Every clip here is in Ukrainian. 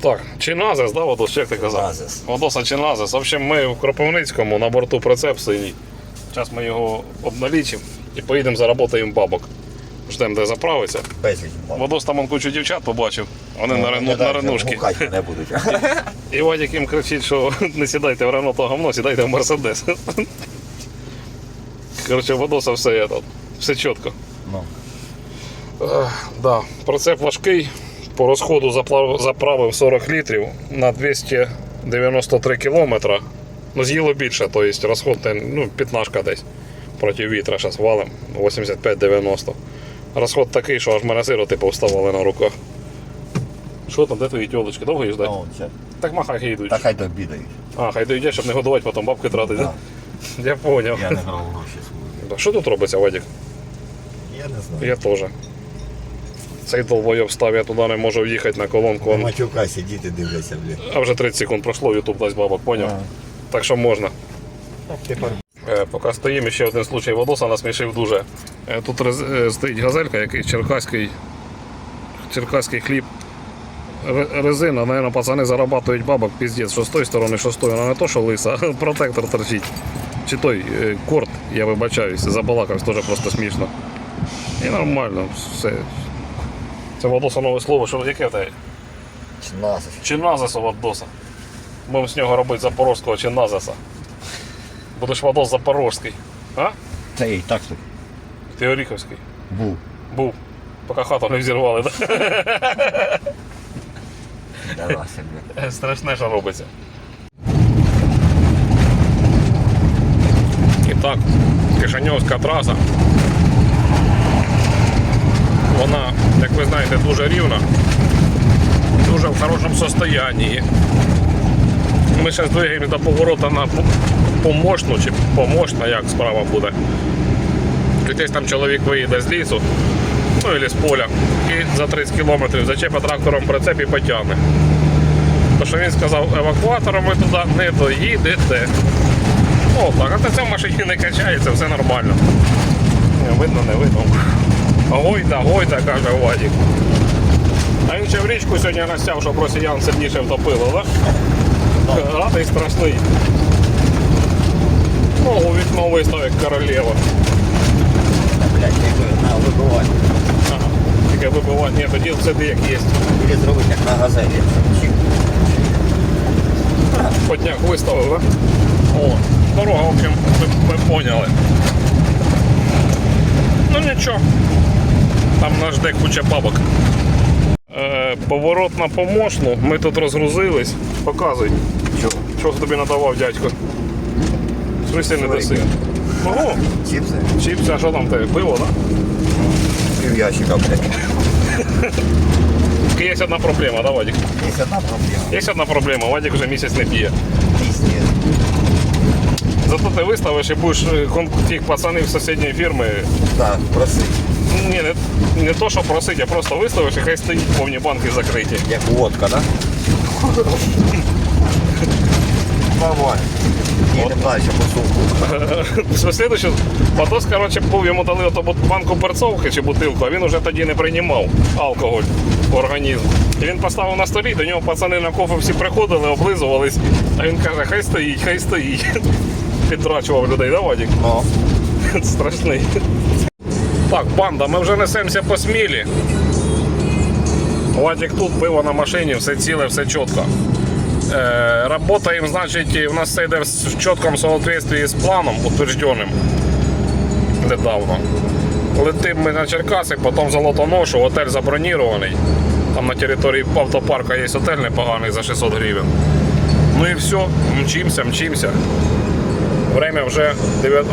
Так, Чиназис, да, Водос, як ти казав? Чиназис. Водоса Чиназис. В общем, ми в Кропивницькому на борту прицеп синій. Зараз ми його обналічимо і поїдемо заработаємо бабок. Ждемо, де заправиться. Безліч. Водос там он кучу дівчат побачив. Вони Ну, на, рену, не на ренушки. не будуть. І Вадик їм кричить, що не сідайте в Рено то говно, сідайте в Мерседес. Коротше, Водоса все, все чітко. Ну, Ех, Да, прицеп важкий. По розходу заправив 40 літрів на 293 кілометра. Ну, з'їло більше, то є розход ну, 15 десь проти вітра зараз валим 85-90. Розход такий, що аж мене сироти повставали на руках. Що там, де твої тілочки? Довго їх ждать? Так махай хай йдуть. Та хай дообідають. А, хай доїдять, щоб не годувати, потім бабки тратити. Да. Да? Я поняв. Я не грав гроші. Що тут робиться, Вадик? Я не знаю. Я теж. Цей долбойоб став, я туди не можу в'їхати на колонку. Он- матюка сидіти дивляться, блін. А вже 30 секунд пройшло, Ютуб дасть бабок, поняв? Ага. Так що можна. Тепер Е, Поки стоїмо, ще один случай Водоса насмішив дуже. Е, Тут е, стоїть газелька, якийсь черкаський, черкаський хліб. Резина, наверное, пацани зарабатують бабок, піздець, що з тої сторони, що з тої. Вона не то, що лиса, а протектор торчить. Чи той корт, я вибачаюсь, забалакався, теж просто смішно. І нормально, все. Це Водоса нове слово, що яке в тебе? чи назис. Чи назису Водоса? Будемо з нього робити запорозького чиназиса. Будеш Водос запорожський. А? Та і так тут Ти Оріховський. був. Був. Поки хату не взірвали, так? Блін. Страшне, що робиться. І так, Кишаньовська траса. Вона, як ви знаєте, дуже рівна, дуже в хорошому состоянні. Ми зараз двигаємо до поворота на помощну чи помощна, як справа буде. І десь там чоловік виїде з лісу, ну або з поля, і за 30 кілометрів зачепить трактором прицеп і потягне. То що він сказав, евакуатором ви туди не доїдете. О, так, а це в машині не качається, все нормально. Не, видно, не видно. Гойда, гойда, каже Вадік. А він ще в річку сьогодні настяв, щоб росіян сильніше втопило, так? Да? Радий страшний. Ногу в вікно виставить королева. Як на вибивати. Ага. Тільки вибивати, ні, тоді сиди як є. Или зробити як на газелі. Подняк виставив, да? О, дорога, в общем, ви, ви поняли. Ну нічого. Там нас жде куча бабок. Е, поворот на помощну. Ми тут розгрузились. Показуй, Чого? що тобі надавав дядько. Свисти не даси. Ого, Чіпси? чіпси, а що там тебе? Пиво, так? Пів ящика, блядь. Да? Є одна проблема, да, Вадик? Є одна проблема. Є одна проблема, Вадик вже місяць не п'є. Пісні. Зато ти виставиш і будеш е, тих пацанів з сусідньої фірми Так, проси. Ні, не, не то, що просить, а просто виставиш і хай стоїть повні банки закриті. Як водка, да? Нормально. Їдемо далі по сумку. Слідуючи, Патос, коротше, був, йому дали ото бут- банку перцовки чи бутилку, а він уже тоді не приймав алкоголь в організм. І він поставив на столі, до нього пацани на кофе всі приходили, облизувались, а він каже, хай стоїть, хай стоїть. Підтрачував людей, да, Вадік? Ну, Страшний. Так, банда, ми вже несемося по смілі. Вадик тут, пиво на машині, все ціле, все чітко. Е, работаем, значить, у нас все йде в чіткому соответствии з планом, утвержденим недавно. Летим ми на Черкаси, потім Золотоношу, готель забронірований. Там на території автопарка є готель непоганий за 600 гривень. Ну і все, мчимося, мчимося. Время вже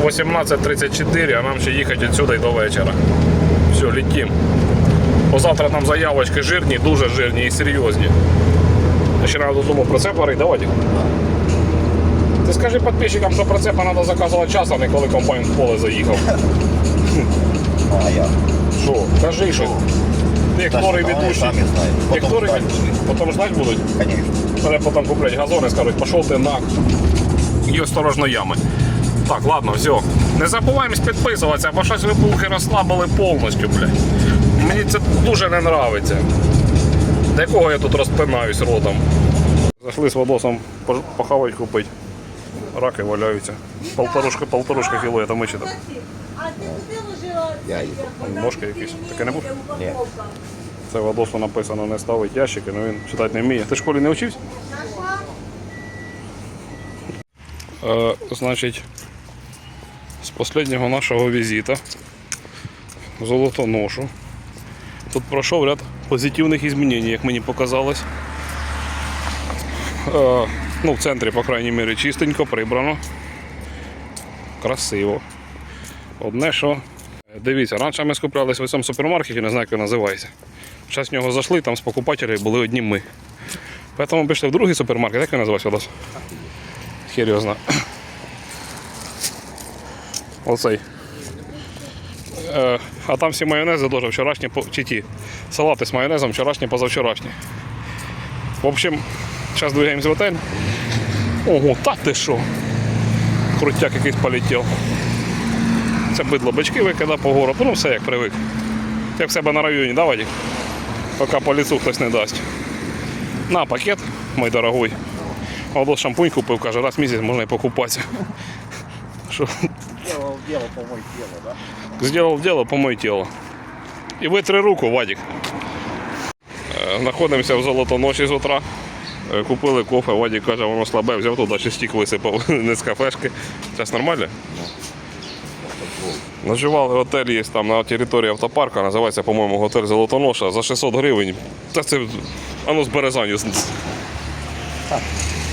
18.34, а нам ще їхати відсюди до вечора. Все, летим. Позавтра там заявочки жирні, дуже жирні і серйозні. Ще треба додому прицеп варити, давайте. Ти скажи підписчикам, що прицепа треба заказувати час, а не коли комбайн в поле заїхав. а я. Що? Кажи щось. Ти що, вони ведучий. знають. Хворий ведучий. Потім ждать будуть. Конечно. Мене потім куплять газони, скажуть, пішов ти на. І осторожно ями. Так, ладно, все. Не забуваємо підписуватися, бо щось ви булки розслабили повністю, блядь. Мені це дуже не подобається. Для кого я тут розпинаюсь ротом? Зайшли з водосом похавать купить. Раки валяються. Полторушка, полторушка кіло, чи там. А ти куди ложила? Ножки якісь. Таке не було? Ні. Це в Адосу написано не ставить ящики, але він читати не вміє. Ти в школі не вчився? Е, значить, з останнього нашого візита Золотоношу тут пройшов ряд позитивних змінень, як мені показалось. Е, ну, в центрі, по крайній мірі, чистенько, прибрано. Красиво. Одне, що Дивіться, раніше ми скуплялися в цьому супермаркеті, не знаю, як він називається. Зараз в нього зайшли, там з покупателів були одні ми. Тому пішли в другий супермаркет, як він називався Одас? Хер. Оцей. Е, а там всі майонези теж вчорашні, чи ті. Салати з майонезом, вчорашні, позавчорашні. В общем, зараз двигаємось в готель. Ого, та ти що? Крутяк якийсь полетів. Це бидло бички викидав по городу, ну все як привик. Як в себе на районі, да, Вадик? Поки по лісу хтось не дасть. На пакет, мой дорогой. Або шампунь купив, каже, раз в місяць можна і покупатися. Що, Делал дело, помой тело, да? Сделал дело, помой тело. І витри руку, Вадик. Е, Знаходимося в золотоноші з утра. Е, Купили кофе, Вадик каже, воно слабе, взяв туди ще стік висипав не з кафешки. Зараз нормально? Ночували в готелі є там на території автопарка, називається, по-моєму, готель Золотоноша за 600 гривень. Та це воно з Березаню.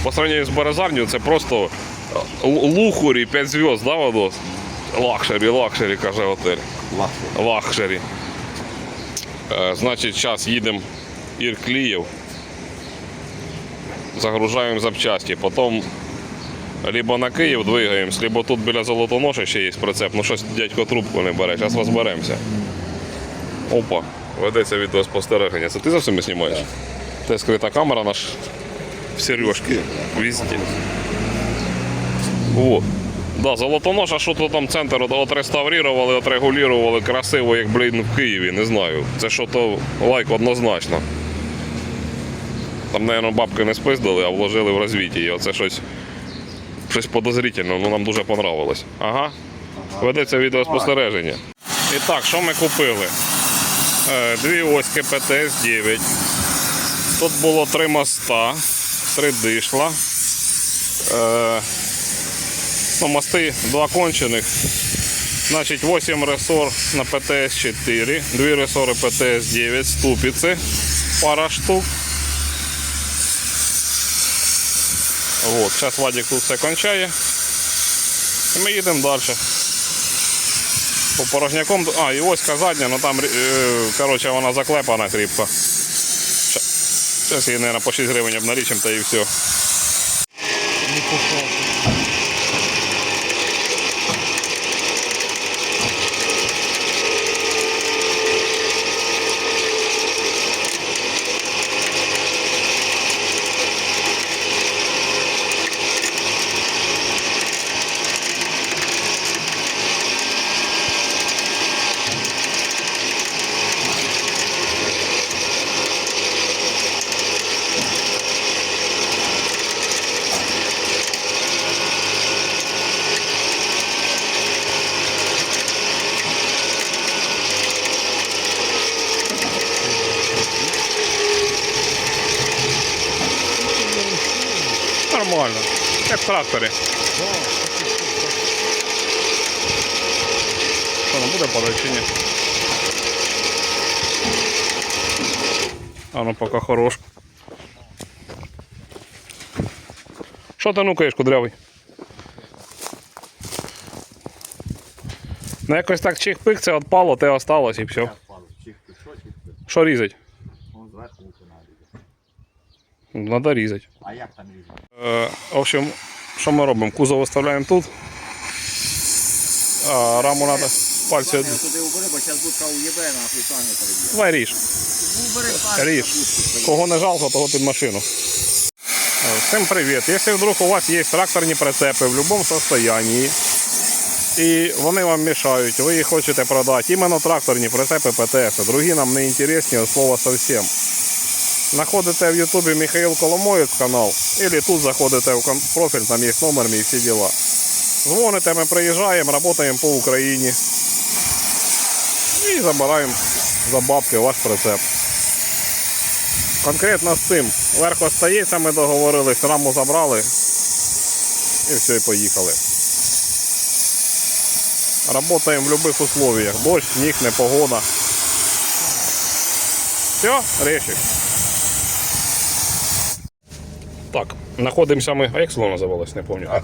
По сравнению з Березаню це просто л- лухарі 5 зв'язд, да, воно? Лакшері, лакшері, каже готель. Лаху. Лакшері. Е, значить, зараз їдемо Іркліїв. Загружаємо запчасті. Потім либо на Київ двигаємось, либо тут біля Золотоноші ще є прицеп. Ну щось дядько трубку не бере. Зараз розберемося. Опа, ведеться відеоспостереження. Це ти за всіми знімаєш? Це скрита камера наш в сережки. Везде. О. Да, Золотоноша, що то там центр от- отреставрували, отрегулювали красиво, як, блін, в Києві, не знаю. Це що то лайк однозначно. Там, мабуть, бабки не спиздили, а вложили в розвиття. І оце щось, щось подозрительно, ну нам дуже понравилось. Ага. Ведеться відеоспостереження. І так, що ми купили? Е, Дві оськи ПТС-9. Тут було три моста, три дишла. Е, Ну, мости два кончених. Значить, 8 ресор на ПТС-4, 2 ресори ПТС-9, ступиці, пара штук. Вот, зараз Вадик тут все кончає. І ми їдемо далі. По порожняком. А, і ось задня, ну там, е, коротше, вона заклепана кріпко. Зараз я, наверное, по 6 гривень обналичим, та и все. Нормально. Як в тракторі. Що, не буде падати чи ні? А ну поки хорош. Що ти нукаєш, кудрявий? Ну якось так чих-пик, це відпало, те осталось і все. Що чихти? Що різати? Он зверху ухо надо. Надо різати. А як там різати? Е, в общем, що ми робимо? Кузов виставляємо тут. А раму треба пальці. Я туди убери, бо зараз будка уєбе на флітані переб'є. Давай ріж. Убери пальці Ріж. Кого не жалко, того під машину. Всім привіт. Якщо вдруг у вас є тракторні прицепи в будь-якому стані, і вони вам мішають, ви їх хочете продати, іменно тракторні прицепи ПТС, другі нам не інтересні від слова зовсім. Знаходите в Ютубі Михаїл Коломоєць канал, або тут заходите в профіль, там є номер мій, всі діла. Дзвоните, ми приїжджаємо, працюємо по Україні. І забираємо за бабки ваш прицеп. Конкретно з цим. Верх остається, ми договорились, раму забрали. І все, і поїхали. Работаем в любых условиях. Дождь, сніг, непогода. Все, речі. Так, знаходимося ми. А як село називалось, не пам'ятаю.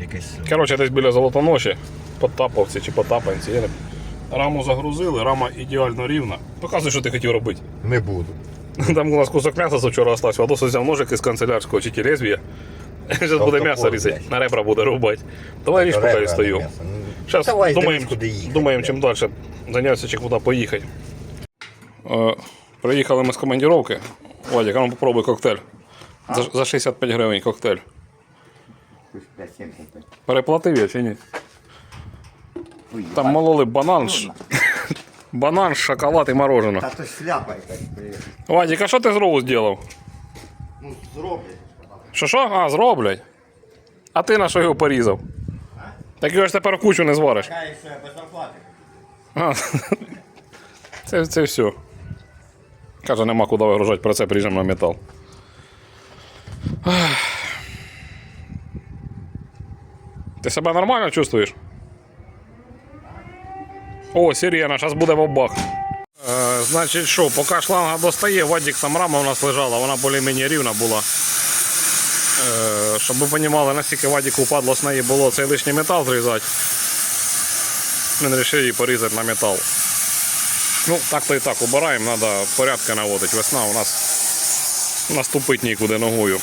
Якесь. Коротше, десь біля Золотоноші, Потаповці чи Потапанці. Я не... Раму загрузили, рама ідеально рівна. Показуй, що ти хотів робити. Не буду. Там у нас кусок м'яса з вчора остався, Вадос взяв ножик із канцелярського чи лезвія. Зараз буде м'ясо різати, на ребра буде рубати. Давай ріж, поки я стою. Ну, Зараз думаємо, куди їхати, думаємо, чим далі зайнятися, чи куди поїхати. Е, приїхали ми з командировки. Вадик, а ну попробуй коктейль. За, за 65 гривень коктейль. Переплатив я чи ні? Там мололи банан, ш- банан, шоколад і мороженое. Та то шляпа якась, блядь. Вадик, а що ти з зробив? Ну, зроблять. Що що? А, зроблять. А ти на що його порізав? Так його ж тепер кучу не звариш. Чекай, що я без зарплати. А, це, це все. Каже, нема куди вигружати, про це прижем на метал. Ти себе нормально чувствуєш? О, сирена, зараз буде бабах. Е, значить що, поки шланга достає, Вадік там рама у нас лежала, вона більш-менш рівна була. Е, щоб ви розуміли, наскільки Вадіку падло з неї було цей лишній метал зрізати. Він вирішив її порізати на метал. Ну, так то і так, убираємо, треба порядки наводити. Весна у нас наступить нікуди ногою.